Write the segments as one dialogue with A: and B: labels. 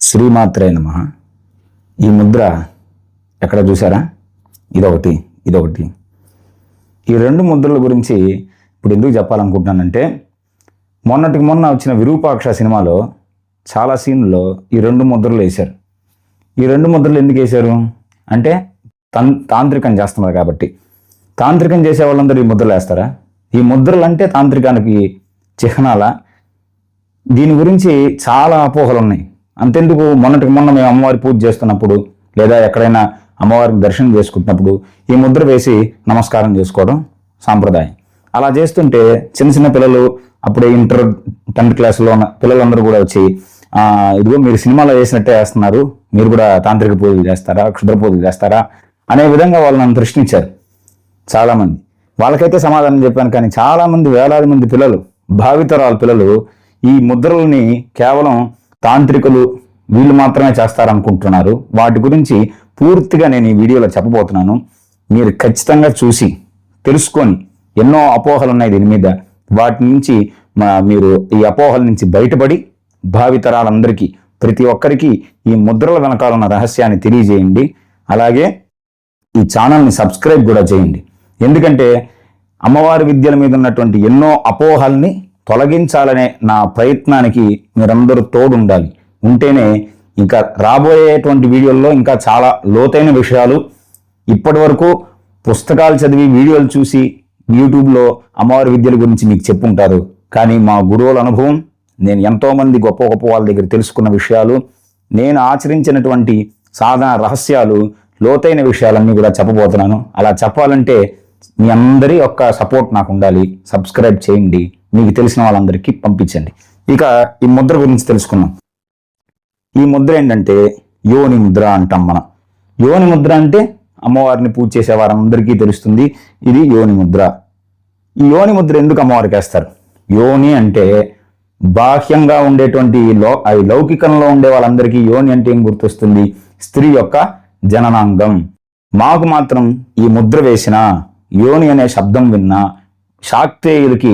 A: శ్రీమాత్రే నమ. ఈ ముద్ర ఎక్కడ చూసారా ఇదొకటి ఇదొకటి. ఈ రెండు ముద్రల గురించి ఇప్పుడు ఎందుకు చెప్పాలనుకుంటున్నానంటే మొన్నటికి మొన్న వచ్చిన విరూపాక్ష సినిమాలో చాలా సీన్లో ఈ రెండు ముద్రలు వేశారు. ఈ రెండు ముద్రలు ఎందుకు వేశారు? అంటే తన్ తాంత్రికం చేస్తున్నారు కాబట్టి. తాంత్రికం చేసే వాళ్ళందరూ ఈ ముద్రలు వేస్తారా? ఈ ముద్రలు అంటే తాంత్రికానికి చిహ్నాల? దీని గురించి చాలా అపోహలు ఉన్నాయి అంతెందుకు? మొన్నటికి మొన్న మేము అమ్మవారి పూజ చేస్తున్నప్పుడు లేదా ఎక్కడైనా అమ్మవారిని దర్శనం చేసుకుంటున్నప్పుడు ఈ ముద్ర వేసి నమస్కారం చేసుకోవడం సాంప్రదాయం. అలా చేస్తుంటే చిన్న చిన్న పిల్లలు అప్పుడే ఇంటర్ టెన్త్ క్లాస్లో ఉన్న పిల్లలందరూ కూడా వచ్చి ఇదిగో మీరు సినిమాలో వేసినట్టే వేస్తున్నారు. మీరు కూడా తాంత్రిక పూజలు చేస్తారా? క్షుద్ర పూజలు చేస్తారా? అనే విధంగా వాళ్ళు నన్ను ప్రశ్నించారు చాలామంది. వాళ్ళకైతే సమాధానం చెప్పాను కానీ చాలామంది వేలాది మంది పిల్లలు భావితరాల పిల్లలు ఈ ముద్రల్ని కేవలం తాంత్రికులు వీళ్ళు మాత్రమే చేస్తారనుకుంటున్నారు. వాటి గురించి పూర్తిగా నేను ఈ వీడియోలో చెప్పబోతున్నాను. మీరు ఖచ్చితంగా చూసి తెలుసుకొని ఎన్నో అపోహలు ఉన్నాయి దీని మీద. వాటి నుంచి మా- మీరు ఈ అపోహల నుంచి బయటపడి భావితరాలందరికీ ప్రతి ఒక్కరికి ఈ ముద్రల వెనకాల ఉన్న రహస్యాన్ని తెలియజేయండి. అలాగే ఈ ఛానల్ని సబ్స్క్రైబ్ కూడా చేయండి. ఎందుకంటే అమ్మవారి విద్యల మీద ఉన్నటువంటి ఎన్నో అపోహల్ని తొలగించాలనే నా ప్రయత్నానికి మీరందరూ తోడుండాలి. ఉంటేనే ఇంకా రాబోయేటువంటి వీడియోల్లో ఇంకా చాలా లోతైన విషయాలు ఇప్పటి వరకు పుస్తకాలు చదివి వీడియోలు చూసి యూట్యూబ్లో అమ్మవారి విద్యల గురించి మీకు చెప్పుంటారు. కానీ మా గురువుల అనుభవం నేను ఎంతోమంది గొప్ప గొప్ప వాళ్ళ దగ్గర తెలుసుకున్న విషయాలు నేను ఆచరించినటువంటి సాధన రహస్యాలు లోతైన విషయాలన్నీ కూడా చెప్పబోతున్నాను. అలా చెప్పాలంటే మీ అందరి యొక్క సపోర్ట్ నాకు ఉండాలి సబ్స్క్రైబ్ చేయండి మీకు తెలిసిన వాళ్ళందరికీ పంపించండి. ఇక ఈ ముద్ర గురించి తెలుసుకుందాం. ఈ ముద్ర ఏంటంటే యోని ముద్ర అంటాం మనం. యోని ముద్ర అంటే అమ్మవారిని పూజ చేసే వారందరికీ తెలుస్తుంది ఇది యోని ముద్ర. ఈ యోని ముద్ర ఎందుకు అమ్మవారికి వేస్తారు? యోని అంటే బాహ్యంగా ఉండేటువంటి లో అవి లౌకికంలో ఉండే వాళ్ళందరికీ యోని అంటే ఏం గుర్తొస్తుంది? స్త్రీ యొక్క జననాంగం. మాకు మాత్రం ఈ ముద్ర వేసిన యోని అనే శబ్దం విన్నా శాక్తేయుడికి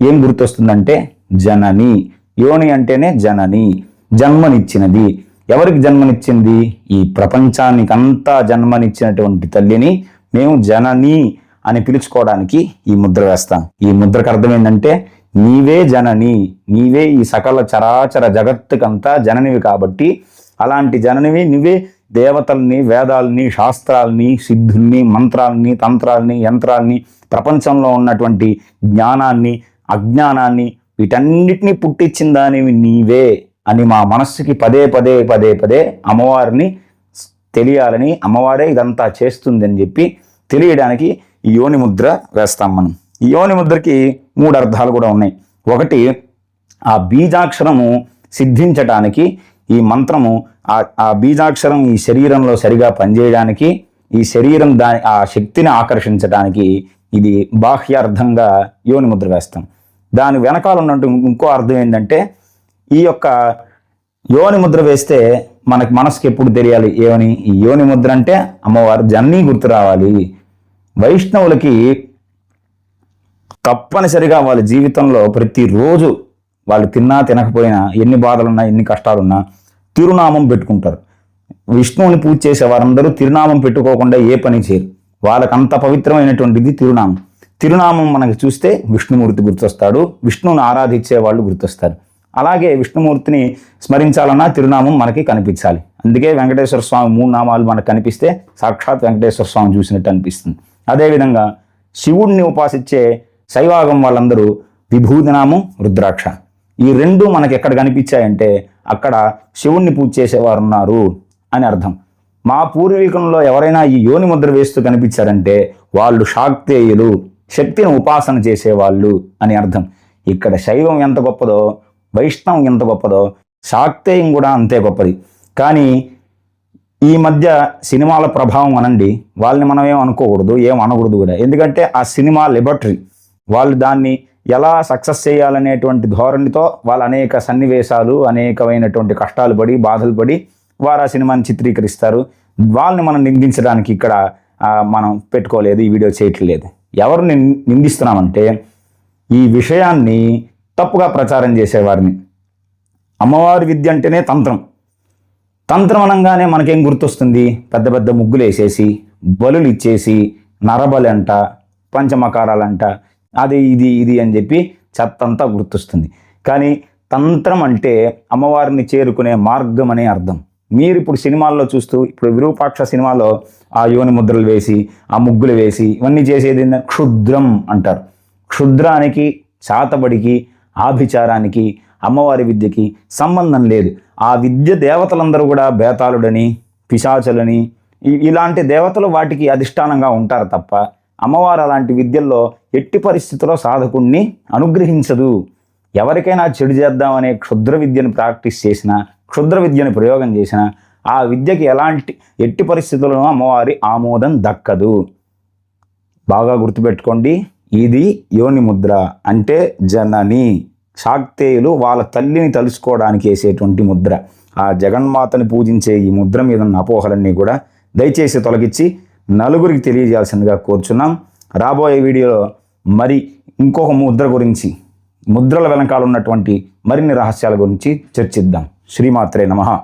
A: ఏం గుర్తొస్తుందంటే జనని. యోని అంటేనే జనని జన్మనిచ్చినది. ఎవరికి జన్మనిచ్చింది? ఈ ప్రపంచానికంతా జన్మనిచ్చినటువంటి తల్లిని మేము జనని అని పిలుచుకోవడానికి ఈ ముద్ర వేస్తాం. ఈ ముద్రకు అర్థం ఏంటంటే నీవే జనని నీవే ఈ సకల చరాచర జగత్తుకంతా జననివి కాబట్టి అలాంటి జననివి నువ్వే దేవతల్ని వేదాల్ని శాస్త్రాల్ని సిద్ధుల్ని మంత్రాల్ని తంత్రాల్ని యంత్రాల్ని ప్రపంచంలో ఉన్నటువంటి జ్ఞానాన్ని అజ్ఞానాన్ని వీటన్నిటిని పుట్టించిన దానివి నీవే అని మా మనస్సుకి పదే పదే పదే పదే అమ్మవారిని తెలియాలని అమ్మవారే ఇదంతా చేస్తుంది అని చెప్పి తెలియడానికి ఈ యోని ముద్ర వేస్తాం మనం. ఈ యోని ముద్రకి మూడు అర్థాలు కూడా ఉన్నాయి. ఒకటి ఆ బీజాక్షరము సిద్ధించటానికి ఈ మంత్రము ఆ బీజాక్షరం ఈ శరీరంలో సరిగా పనిచేయడానికి ఈ శరీరం దాని ఆ శక్తిని ఆకర్షించడానికి ఇది బాహ్యార్థంగా యోని ముద్ర వేస్తాం. దాని వెనకాల ఉన్నట్టు ఇంకో అర్థం ఏంటంటే ఈ యొక్క యోని ముద్ర వేస్తే మనకి మనసుకి ఎప్పుడు తెలియాలి ఏమని? ఈ యోని ముద్ర అంటే అమ్మవారు జన్నీ గుర్తు రావాలి. వైష్ణవులకి తప్పనిసరిగా వాళ్ళ జీవితంలో ప్రతిరోజు వాళ్ళు తిన్నా తినకపోయినా ఎన్ని బాధలున్నా ఎన్ని కష్టాలున్నా తిరునామం పెట్టుకుంటారు. విష్ణువుని పూజ చేసే వారందరూ తిరునామం పెట్టుకోకుండా ఏ పని చేయరు. వాళ్ళకంత పవిత్రమైనటువంటిది తిరునామం. తిరునామం మనకి చూస్తే విష్ణుమూర్తి గుర్తొస్తాడు. విష్ణువుని ఆరాధించే వాళ్ళు గుర్తొస్తారు. అలాగే విష్ణుమూర్తిని స్మరించాలన్నా తిరునామం మనకి కనిపించాలి. అందుకే వెంకటేశ్వర స్వామి మూడు నామాలు మనకు కనిపిస్తే సాక్షాత్ వెంకటేశ్వర స్వామి చూసినట్టు అనిపిస్తుంది. అదేవిధంగా శివుడిని ఉపాసించే శైవాగం వాళ్ళందరూ విభూతినామం రుద్రాక్ష. ఈ రెండు మనకి ఎక్కడ కనిపించాయంటే అక్కడ శివుణ్ణి పూజ చేసేవారు ఉన్నారు అని అర్థం. మా పూర్వీకంలో ఎవరైనా ఈ యోని ముద్ర వేస్తూ కనిపించారంటే వాళ్ళు శాక్తేయులు శక్తిని ఉపాసన చేసేవాళ్ళు అని అర్థం. ఇక్కడ శైవం ఎంత గొప్పదో వైష్ణవం ఎంత గొప్పదో శాక్తేయం కూడా అంతే గొప్పది. కానీ ఈ మధ్య సినిమాల ప్రభావం అనండి వాళ్ళని మనం ఏం అనుకోకూడదు ఏం అనకూడదు కూడా. ఎందుకంటే ఆ సినిమా లిబర్టరీ వాళ్ళు దాన్ని ఎలా సక్సెస్ చేయాలనేటువంటి ధోరణితో వాళ్ళు అనేక సన్నివేశాలు అనేకమైనటువంటి కష్టాలు పడి బాధలు పడి వారు ఆ సినిమాని చిత్రీకరిస్తారు. వాళ్ళని మనం నిందించడానికి ఇక్కడ మనం పెట్టుకోలేదు ఈ వీడియో చేయట్లేదు. ఎవరిని నిందిస్తున్నామంటే ఈ విషయాన్ని తప్పుగా ప్రచారం చేసేవారిని. అమ్మవారి విద్య అంటేనే తంత్రం. తంత్రం అనగానే మనకేం గుర్తొస్తుంది? పెద్ద పెద్ద ముగ్గులు వేసేసి బలులు ఇచ్చేసి నరబలి అంట పంచమకారాలంట అది ఇది ఇది అని చెప్పి చెత్తంతా గుర్తొస్తుంది. కానీ తంత్రం అంటే అమ్మవారిని చేరుకునే మార్గం అనే అర్థం. మీరు ఇప్పుడు సినిమాల్లో చూస్తూ ఇప్పుడు విరూపాక్ష సినిమాలో ఆ యోని ముద్రలు వేసి ఆ ముగ్గులు వేసి ఇవన్నీ చేసేది క్షుద్రం అంటారు. క్షుద్రానికి చాతబడికి ఆభిచారానికి అమ్మవారి విద్యకి సంబంధం లేదు. ఆ విద్య దేవతలందరూ కూడా బేతాళుడని పిశాచులని ఇలాంటి దేవతలు వాటికి అధిష్టానంగా ఉంటారు తప్ప అమ్మవారు అలాంటి విద్యల్లో ఎట్టి పరిస్థితుల్లో సాధకుణ్ణి అనుగ్రహించదు. ఎవరికైనా చెడు చేద్దామనే క్షుద్ర విద్యను ప్రాక్టీస్ చేసినా క్షుద్ర విద్యను ప్రయోగం చేసినా ఆ విద్యకి ఎలాంటి ఎట్టి పరిస్థితుల్లోనూ అమ్మవారి ఆమోదం దక్కదు. బాగా గుర్తుపెట్టుకోండి ఇది యోని ముద్ర అంటే జనని. శాక్తేయులు వాళ్ళ తల్లిని తలుసుకోవడానికి వేసేటువంటి ముద్ర. ఆ జగన్మాతని పూజించే ఈ ముద్ర మీద ఉన్న అపోహలన్నీ కూడా దయచేసి తొలగించి నలుగురికి తెలియజేయాల్సిందిగా కోరుచున్నాం. రాబోయే వీడియోలో మరి ఇంకొక ముద్ర గురించి ముద్రల వెనకాల ఉన్నటువంటి మరిన్ని రహస్యాల గురించి చర్చిద్దాం. శ్రీమాత్రే నమః.